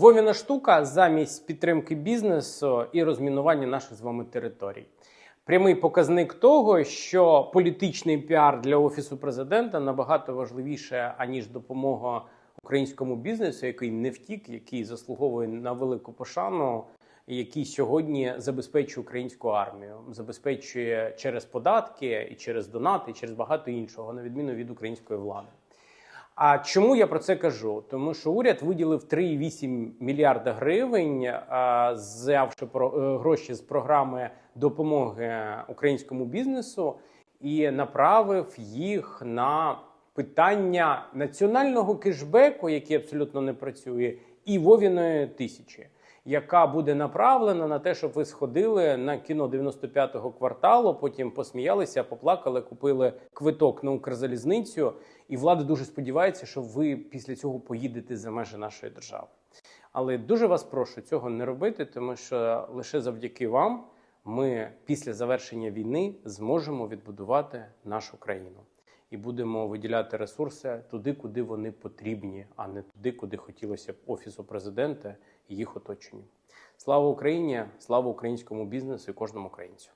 Вовіна штука замість підтримки бізнесу і розмінування наших з вами територій. Прямий показник того, що політичний піар для офісу президента набагато важливіше аніж допомога українському бізнесу, який не втік, який заслуговує на велику пошану, який сьогодні забезпечує українську армію, забезпечує через податки і через донати, і через багато іншого, на відміну від української влади. А чому я про це кажу? Тому що уряд виділив 3,8 мільярда гривень, а, взявши е, гроші з програми допомоги українському бізнесу, і направив їх на питання національного кешбеку, який абсолютно не працює, і Вовіної тисячі, яка буде направлена на те, щоб ви сходили на кіно 95-го кварталу, потім посміялися, поплакали, купили квиток на Укрзалізницю. І влада дуже сподівається, що ви після цього поїдете за межі нашої держави. Але дуже вас прошу цього не робити, тому що лише завдяки вам ми після завершення війни зможемо відбудувати нашу країну і будемо виділяти ресурси туди, куди вони потрібні, а не туди, куди хотілося б офісу президента і їх оточенню. Слава Україні! Слава українському бізнесу і кожному українцю!